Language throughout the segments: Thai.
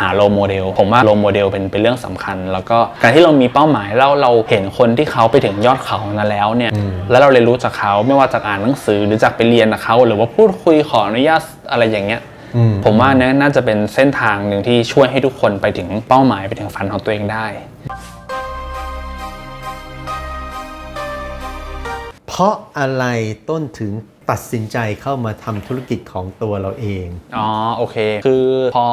หาโลโมเดลผมว่าโลโมเดลเป็นเป็นเรื่องสำคัญ แล้วก็การที่เรามีเป้าหมายแล้วเราเห็นคนที่เขาไปถึงยอดเขานั้นแล้วเนี่ยแล้วเราเรียนรู้จากเขาไม่ว่าจากอ่านหนังสือหรือจากไปเรียนกับเขาหรือว่าพูดคุยขออนุญาตอะไรอย่างเงี้ยอืมผมว่าเนี่ยน่าจะเป็นเส้นทางหนึ่งที่ช่วยให้ทุกคนไปถึงเป้าหมายไปถึงฝันของตัวเองได้ เพราะอะไรต้นถึง ตัดสินใจเข้ามาทำธุรกิจของตัวเราเอง อ๋อโอเค คือพอ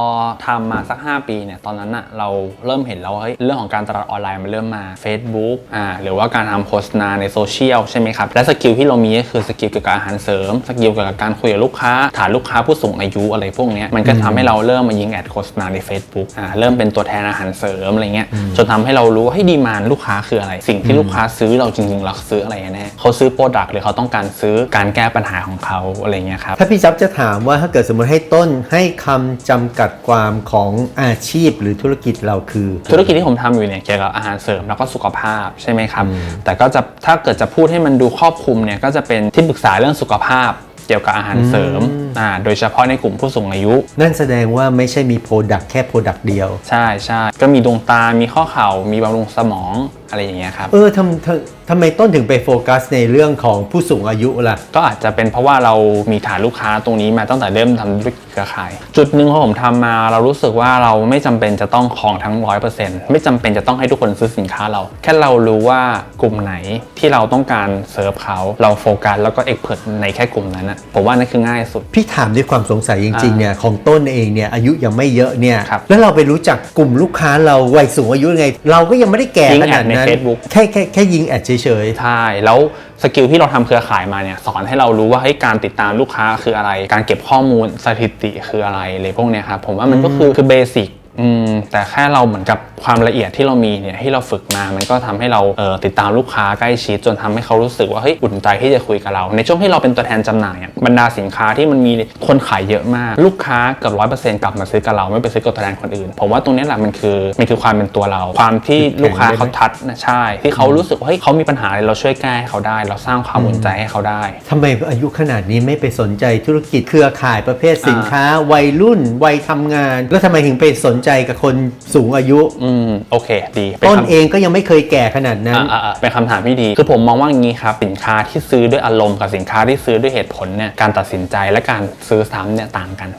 ทำมาสัก 5 ปีเนี่ยตอนนั้นอะเราเริ่มเห็นแล้วว่าเฮ้ยเรื่องของการตลาดออนไลน์มันเริ่มมา Facebook อ่าหรือว่าการทำโฆษณาในโซเชียลใช่ไหมครับ และสกิลที่เรามีก็คือสกิลเกี่ยวกับอาหารเสริมสกิลเกี่ยวกับการคุยกับลูกค้า ฐานลูกค้าผู้สูงอายุอะไรพวกเนี้ยมันก็ทำให้เราเริ่มมายิงแอดโฆษณาใน Facebook อ่าเริ่มเป็นตัวแทนอาหารเสริมอะไรเงี้ยจนทำให้เรารู้ว่าให้ดีมานลูกค้าคืออะไร สิ่งที่ลูกค้าซื้อเราจริงๆเราซื้ออะไรกันแน่เขาซื้อโปรดักต์หรือเขาต้องการซื้อการแก้ปัญหาของเขาอะไรเงี้ยครับถ้าพี่จับจะถามว่าถ้าเกิดสมมติให้ต้นให้คำจำกัดความของอาชีพหรือธุรกิจเราคือ ธุรกิจที่ผมทำอยู่เนี่ยเกี่ยวกับอาหารเสริมแล้วก็สุขภาพใช่ไหมครับ แต่ก็จะถ้าเกิดจะพูดให้มันดูครอบคลุมเนี่ยก็จะเป็นที่ปรึกษาเรื่องสุขภาพเกี่ยวกับอาหารเสริมอ่าโดยเฉพาะในกลุ่มผู้สูงอายุ นั่นแสดงว่าไม่ใช่มีโปรดักต์แค่โปรดักต์เดียว ใช่ใช่ก็มีดวงตา มีข้อเข่า มีบำรุงสมองอะไรอย่างเงี้ยครับเออทำทำทำไมต้นถึงไปโฟกัสในเรื่องของผู้สูงอายุล่ะ ก็อาจจะเป็นเพราะว่าเรามีฐานลูกค้าตรงนี้มาตั้งแต่เริ่มทำธุรกิจเครือข่าย จุดหนึ่งพอผมทำมาเรารู้สึกว่าเราไม่จำเป็นจะต้องของทั้ง 100%ไม่จำเป็นจะต้องให้ทุกคนซื้อสินค้าเรา แค่เรารู้ว่ากลุ่มไหนที่เราต้องการเซิร์ฟเขาเราโฟกัสแล้วก็เอ็กเพรสในแค่กลุ่มนั้นนะผมว่านั่นคือง่ายสุด พี่ถามด้วยความสงสัยจริงๆเนี่ยของต้นเองเนี่ยอายุยังไม่เยอะเนี่ยครับ แล้วเราไปรู้จักกลุ่มลูกค้าเราวัยสูงอายุยังไง เราก็ยังไม่ได้แก่ยิงขแอนาดดในนั้น Facebook แค่แค่แค่ยิงแอดเฉย ใช่แล้วสกิลที่เราทำเครือข่ายมาเนี่ยสอนให้เรารู้ว่าให้ยการติดตามลูกค้าคืออะไร การเก็บข้อมูลสถิติคืออะไรอะไรพวกเนี้ยครับผมว่ามันก็คือคือเบสิก อืมแต่แค่เราเหมือนกับความละเอียดที่เรามีเนี่ยที่เราฝึกมา มันก็ทำให้เราเอ่อติดตามลูกค้าใกล้ชิดจนทำให้เขารู้สึกว่าเฮ้ยอุ่นใจที่จะคุยกับเรา ในช่วงที่เราเป็นตัวแทนจำหน่ายอะบรรดาสินค้าที่มันมีคนขายเยอะมาก ลูกค้าเกือบร้อยเปอร์เซ็นต์กลับมาซื้อกับเราไม่ไปซื้อกับตัวแทนคนอื่น ผมว่าตรงเนี้ยแหละมันคือมันคือความเป็นตัวเรา ความที่ลูกค้าเขาทัดนะใช่ ที่เขารู้สึกว่าเฮ้ยเขามีปัญหาอะไรเราช่วยแก้ให้เขาได้ เราสร้างความอุ่นใจให้เขาได้ๆทำไมอายุขนาดนี้ไม่ไปสนใจธุรกิจเครือข่ายประเภทสินค้า วัยรุ่นวัยทำงานแล้วทำไมถึงไปสนใจกับคนสูงอายุ อืมโอเค ดีเป็นต้นคำเองก็ยังไม่เคยแก่ขนาดนั้น อ่าอ่าอ่าเป็นคำถามที่ดี คือผมมองว่าอย่างนี้ครับสินค้าที่ซื้อด้วยอารมณ์กับสินค้าที่ซื้อด้วยเหตุผลเนี่ยการตัดสินใจและการซื้อซ้ำเนี่ยต่างกัน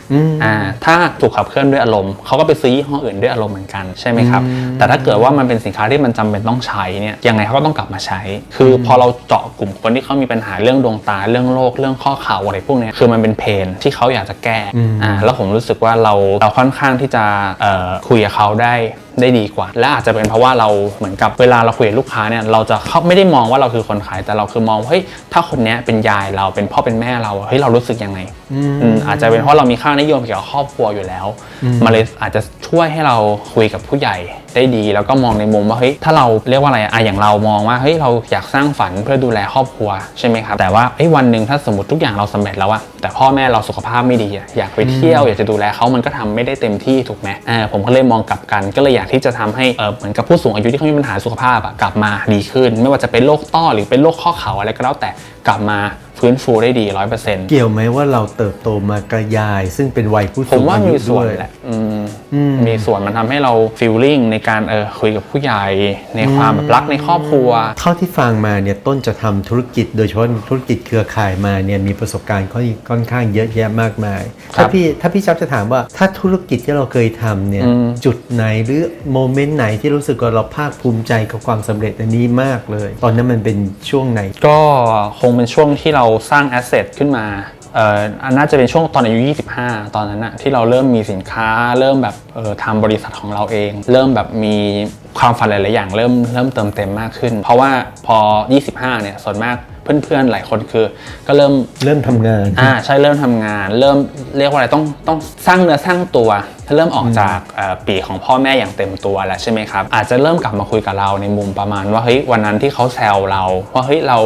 อ่าถ้าถูกขับเคลื่อนด้วยอารมณ์เขาก็ไปซื้อยี่ห้ออื่นด้วยอารมณ์เหมือนกันใช่ไหมครับแต่ถ้าเกิดว่ามันเป็นสินค้าที่มันจำเป็นต้องใช้เนี่ยยังไงเขาก็ต้องกลับมาใช้ คือพอเราเจาะกลุ่มคนที่เขามีปัญหาเรื่องดวงตาเรื่องโรคเรื่องข้อเข่าอะไรพวกเนี้ยคือมันเป็นเพนที่เขาอยากจะแก้อ่าแล้วผมรู้สึกว่าเราเราค่อนข้างที่จะเอ่อคุยกับเขาได้ ได้ดีกว่า และอาจจะเป็นเพราะว่าเราเหมือนกับเวลาเราคุยกับลูกค้าเนี่ยเราจะเขาไม่ได้มองว่าเราคือคนขายแต่เราคือมองว่าเฮ้ยถ้าคนเนี้ยเป็นยายเราเป็นพ่อเป็นแม่เราเฮ้ยเรารู้สึกยังไงอืมอาจจะเป็นเพราะเรามีค่านิยมเกี่ยวกับครอบครัวอยู่แล้วมันเลยอาจจะช่วยให้เราคุยกับผู้ใหญ่ได้ดี แล้วก็มองในมุมว่าเฮ้ยถ้าเราเรียกว่าอะไรอะอย่างเรามองว่าเฮ้ยเราอยากสร้างฝันเพื่อดูแลครอบครัวใช่ไหมครับแต่ว่าเอ้ยวันหนึ่งถ้าสมมติทุกอย่างเราสำเร็จแล้วอะแต่พ่อแม่เราสุขภาพไม่ดีอะอยากไปเที่ยวอยากจะดูแลเขามันก็ทำไม่ได้เต็มที่ถูกไหมอ่าผมก็เลยมองกลับกันก็เลยอยากที่จะทำให้เออเหมือนกับผู้สูงอายุที่เขามีปัญหาสุขภาพอะกลับมาดีขึ้น ไม่ว่าจะเป็นโรคต้อหรือเป็นโรคข้อเข่าอะไรก็แล้วแต่กลับมาฟื้นฟูได้ดีร้อยเปอร์เซ็นต์เกี่ยวไหมว่าเราเติบโตมากระยาย ซึ่งเป็นวัยผู้ผสูมงว่าอายุมีส่วด้นวยแหละอื มมีส่วนมันทำให้เราฟีลลิ่งในการเออคุยกับผู้ใหญ่ ในความแบบรักในครอบครัว เท่าที่ฟังมาเนี่ยต้นจะทำธุรกิจโดยเฉพาะธุรกิจเครือข่ายมาเนี่ยมีประสบการณ์ค่อนค่อนข้างเยอะแยะมากมายครัถ้าบพี่ถ้าพี่ชับจะถามว่าถ้าธุรกิจที่เราเคยทำเนี่ยอืมจุดไหนหรือโมเมนต์ไหนที่รู้สึกว่าเราภาคภูมิใจกับความสำเร็จอันนี้มากเลย ตอนนั้นมันเป็นช่วงไหน ก็คงเป็นช่วงที่เราสร้างแอสเซทขึ้นมาเอ่ออันน่าจะเป็นช่วงตอนอายุ 25 ตอนนั้นอะที่เราเริ่มมีสินค้า เริ่มแบบเออทำบริษัทของเราเอง เริ่มแบบมีความฝันหลาย ๆ อย่างเริ่มเริ่มเติมเต็มมากขึ้น เพราะว่าพอ 25 เนี่ยส่วนมากเพื่อน ๆ หลายคนคือ ก็เริ่มเริ่มทำงานอ่าใช่เริ่มทำงาน เริ่มเรียกว่าอะไรต้องต้องสร้างเนื้อสร้างตัว เริ่มออกจากปีของพ่อแม่อย่างเต็มตัวแล้วใช่ไหมครับ อาจจะเริ่มกลับมาคุยกับเราในมุมประมาณว่าเฮ้ยวันนั้นที่เขาแซวเราว่าเฮ้ยเรา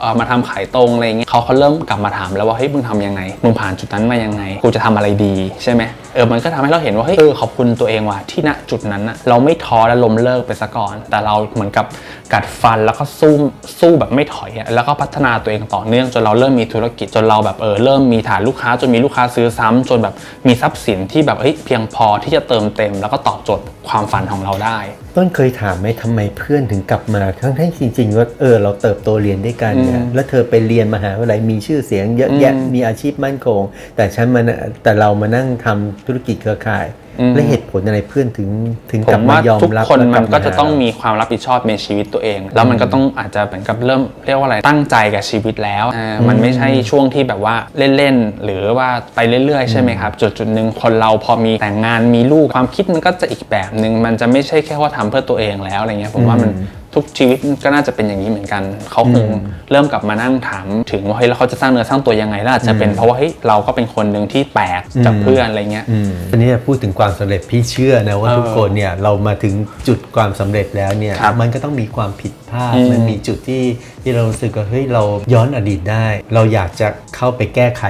เออมาทำขายตรงอะไรเงี้ยเขาเขาเริ่มกลับมาถามแล้วว่าเฮ้ยมึงทำยังไงมึงผ่านจุดนั้นมายังไงกูจะทำอะไรดีใช่ไหม เออมันก็ทำให้เราเห็นว่าเฮ้ยเออขอบคุณตัวเองว่ะที่ณจุดนั้นนะเราไม่ท้อและล้มเลิกไปซะก่อน แต่เราเหมือนกับกัดฟันแล้วก็สู้สู้แบบไม่ถอยอะแล้วก็พัฒนาตัวเองต่อเนื่องจนเราเริ่มมีธุรกิจจนเราแบบเออเริ่มมีฐานลูกค้าจนมีลูกค้าซื้อซ้ำจนแบบมีทรัพย์สินที่แบบเฮ้ยเพียงพอที่จะเติมเต็ม แล้วก็ตอบโจทย์ความฝันของเราได้ ต้นเคยถามไหมทำไมเพื่อนถึงกลับมาทั้งที่จริงๆว่าเออเราเติบโตเรียนด้วยกันเนี่ยอืมแล้วเธอไปเรียนมหาวิทยาลัยมีชื่อเสียงเยอะแยะอืมมีอาชีพมั่นคง แต่ฉันมานะแต่เรามานั่งทำธุรกิจเครือข่ายอืม และเหตุผลอะไรเพื่อนถึงถึงผกลับมมาว่ายอมทุกรับคนและมันลับก็จะต้องหาเรามีความรับผิดชอบในชีวิตตัวเอง แล้วมันก็ต้องอาจจะเหมือนกับเริ่มเรียกว่าอะไรตั้งใจกับชีวิตแล้วอ่ามันไม่ใช่ช่วงที่แบบว่าเล่นๆหรือว่าไปเรื่อยๆ ใช่ไหมครับ จุดจุดๆหนึ่งคนเราพอมีแต่งงานมีลูกความคิดมันก็จะอีกแบบหนึ่งมันจะไม่ใช่แค่ว่าทำเพื่อตัวเองแล้วอะไรเงี้ยผมว่ามัน ทุกชีวิตก็น่าจะเป็นอย่างนี้เหมือนกัน เขาคงเริ่มกลับมานั่งถามถึงว่าเฮ้ยแล้วเขาจะสร้างเนื้อสร้างตัวยังไงแล้วอาจจะเป็นเพราะว่าเฮ้ยเราก็เป็นคนหนึ่งที่แปลกจากเพื่อนอะไรเงี้ยอืมทีนี้พูดถึงความสำเร็จพี่เชื่อนะว่าเออทุกคนเนี่ยเรามาถึงจุดความสำเร็จแล้วเนี่ยครับมันก็ต้องมีความผิด พลาดอืมมันมีจุดที่ที่เรารู้สึกว่าเฮ้ยเราย้อนอดีตได้ เราอยากจะเข้าไปแก้ไข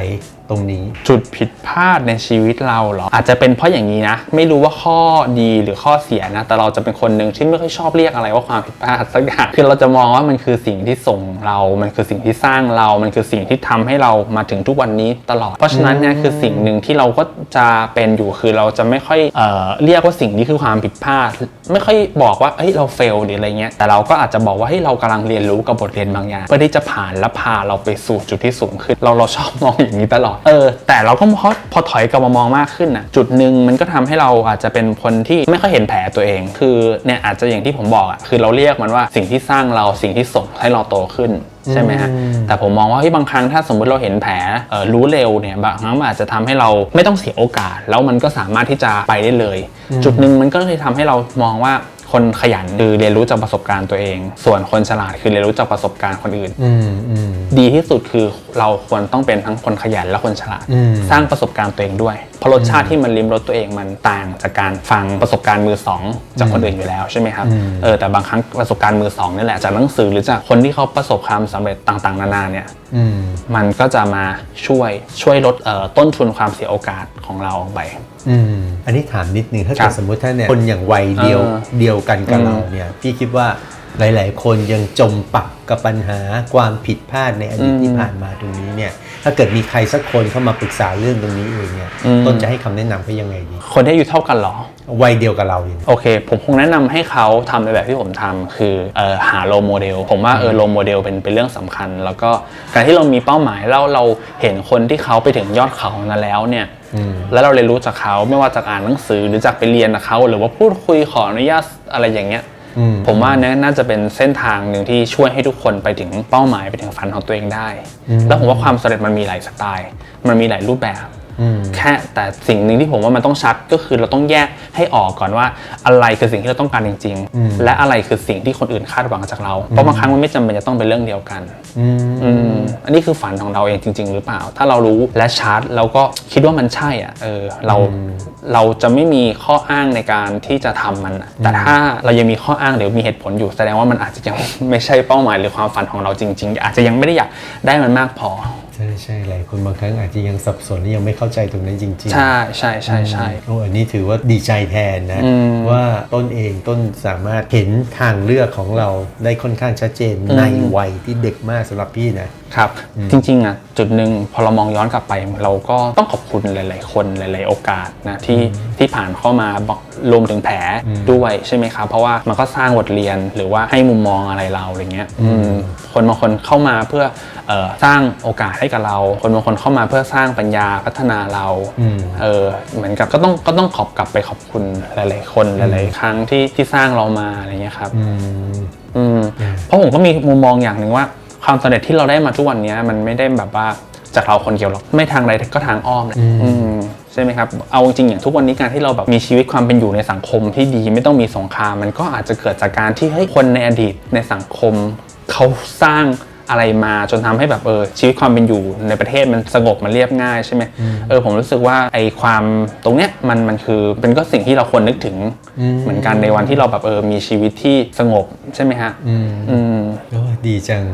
ตรงนี้ จุดผิดพลาดในชีวิตเราเหรอ อาจจะเป็นเพราะอย่างนี้นะ ไม่รู้ว่าข้อดีหรือข้อเสียนะ แต่เราจะเป็นคนหนึ่งที่ไม่ค่อยชอบเรียกอะไรว่าความผิดพลาดสักอย่างคือเราจะมองว่ามันคือสิ่งที่ส่งเรา มันคือสิ่งที่สร้างเรา มันคือสิ่งที่ทำให้เรามาถึงทุกวันนี้ตลอด เพราะฉะนั้นเนี่ยคือสิ่งหนึ่งที่เราก็จะเป็นอยู่คือเราจะไม่ค่อยเอ่อเรียกว่าสิ่งนี้คือความผิดพลาด ไม่ค่อยบอกว่าเฮ้ยเราเฟลหรืออะไรเงี้ยแต่เราก็อาจจะบอกว่าเฮ้ยเรากำลังเรียนรู้กับบทเรียนบางอย่างเพื่อที่จะผ่านและพาเราไปสู่จุดที่สูงขึ้น เราเราชอบมองอย่างนี้ตลอดเออแต่เราก็พอพอถอยกลับมามองมากขึ้นน่ะจุดหนึ่งมันก็ทำให้เราอาจจะเป็นคนที่ไม่ค่อยเห็นแผลตัวเอง คือเนี่ยอาจจะอย่างที่ผมบอกอะคือเราเรียกมันว่าสิ่งที่สร้างเราสิ่งที่ส่งให้เราโตขึ้นใช่ไหมฮะ แต่ผมมองว่าเฮ้ยบางครั้งถ้าสมมุติเราเห็นแผลเอ่อรู้เร็วเนี่ยบางครั้งมันอาจจะทำให้เราไม่ต้องเสียโอกาส แล้วมันก็สามารถที่จะไปได้เลย จุดหนึ่งมันก็เลยทำให้เรามองว่า คนขยันคือเรียนรู้จากประสบการณ์ตัวเอง ส่วนคนฉลาดคือเรียนรู้จากประสบการณ์คนอื่น อืมอืม ดีที่สุดคือเราควรต้องเป็นทั้งคนขยันและคนฉลาด อืม สร้างประสบการณ์ตัวเองด้วย เพราะรสชาติที่มันลิ้มรสตัวเองมันต่างจากการฟังประสบการณ์มือสองจากคนอื่นอยู่แล้วใช่ไหมครับ เออแต่บางครั้งประสบการณ์มือสองนี่แหละจากหนังสือหรือจากคนที่เขาประสบความสำเร็จต่างๆ นานาเนี่ย อืม มันก็จะมาช่วยช่วยลดเอ่อต้นทุนความเสียโอกาสของเราไปอืมอันนี้ถามนิดนึงถ้าครัเกิดบสมมุติถ้าเนี่ยคนอย่างวัยเดียวเออเดียวกันกับอืมเราเนี่ยพี่คิดว่า หลาย ๆ คนยังจมปักกับปัญหาความผิดพลาดในอดีตที่ผ่านมาตรงนี้เนี่ย ถ้าเกิดมีใครสักคนเข้ามาปรึกษาเรื่องตรงนี้เองเนี่ยต้นจะให้คำแนะนำเขายังไงดี คนที่อายุเท่ากันเหรอวัยเดียวกับเราอย่างโอเค ผมคงแนะนำให้เขาทำในแบบที่ผมทำคือเออหาโลโมเดล ผมว่าเออโลโมเดลเป็นเป็นเรื่องสำคัญ แล้วก็การที่เรามีเป้าหมายแล้วเราเห็นคนที่เขาไปถึงยอดเขานั้นแล้วเนี่ยแล้วเราเรียนรู้จากเขาไม่ว่าจากอ่านหนังสือหรือจากไปเรียนกับเขาหรือว่าพูดคุยขออนุญาตอะไรอย่างเงี้ยอืม ผมว่าเนี่ยน่าจะเป็นเส้นทางหนึ่งที่ช่วยให้ทุกคนไปถึงเป้าหมายไปถึงฝันของตัวเองได้ แล้วผมว่าความสำเร็จมันมีหลายสไตล์ มันมีหลายรูปแบบอืม แค่แต่สิ่งหนึ่งที่ผมว่ามันต้องชัดก็คือเราต้องแยกให้ออกก่อนว่าอะไรคือสิ่งที่เราต้องการจริง ๆ และอะไรคือสิ่งที่คนอื่นคาดหวังจากเรา เพราะบางครั้งมันไม่จำเป็นจะต้องเป็นเรื่องเดียวกันอืมอืมอันนี้คือฝันของเราเองจริง ๆ หรือเปล่า ถ้าเรารู้และชัดแล้วก็คิดว่ามันใช่อะเออเราเราจะไม่มีข้ออ้างในการที่จะทำมันอะแต่ถ้าเรายังมีข้ออ้างหรือมีเหตุผลอยู่แสดงว่ามันอาจจะยังไม่ใช่เป้าหมายหรือความฝันของเราจริง ๆ อาจจะยังไม่ได้อยากได้มันมากพอใช่ใช่หลายคนบางครั้งอาจจะยังสับสนและยังไม่เข้าใจตรงนั้นจริงๆ ใช่ใช่ใช่ใช่โอ้อันนี้ถือว่าดีใจแทนนะอืมว่าต้นเองต้นสามารถเห็นทางเลือกของเราได้ค่อนข้างชัดเจนอืมในวัยที่เด็กมากสำหรับพี่นะครับ จริงๆอะจุดหนึ่งพอเรามองย้อนกลับไป เราก็ต้องขอบคุณหลาย ๆ คนหลาย ๆ โอกาสนะที่ที่ผ่านเข้ามาบอกรวมถึงแผลด้วยใช่ไหมครับเพราะว่ามันก็สร้างบทเรียนหรือว่าให้มุมมองอะไรเราอะไรเงี้ยอืมคนบางคนเข้ามาเพื่อเออ สร้างโอกาสให้กับเรา คนบางคนเข้ามาเพื่อสร้างปัญญาพัฒนาเราอืมเออเหมือนกับก็ต้องก็ต้องขอบกลับไปขอบคุณหลาย ๆ คนหลาย ๆ ครั้งที่ที่สร้างเรามาอะไรเงี้ยครับอืมอืมเพราะผมก็มีมุมมองอย่างหนึ่งว่า ความสำเร็จที่เราได้มาทุกวันนี้มันไม่ได้แบบว่าจากเราคนเดียวหรอกไม่ทางใดก็ทางอ้อมแหละอืมใช่ไหมครับ เอาจริงๆอย่างทุกวันนี้การที่เราแบบมีชีวิตความเป็นอยู่ในสังคมที่ดีไม่ต้องมีสงคราม มันก็อาจจะเกิดจากการที่เฮ้ยคนในอดีตในสังคมเขาสร้าง อะไรมาจนทำให้แบบเออชีวิตความเป็นอยู่ในประเทศมันสงบมันเรียบง่ายใช่ไหมเออผมรู้สึกว่าไอความตรงเนี้ยมันมันคือเป็นก็สิ่งที่เราควรนึกถึงเหมือนกันในวันที่เราแบบเออมีชีวิตที่สงบใช่ไหมฮะอืมอืมโอ้ดีจัง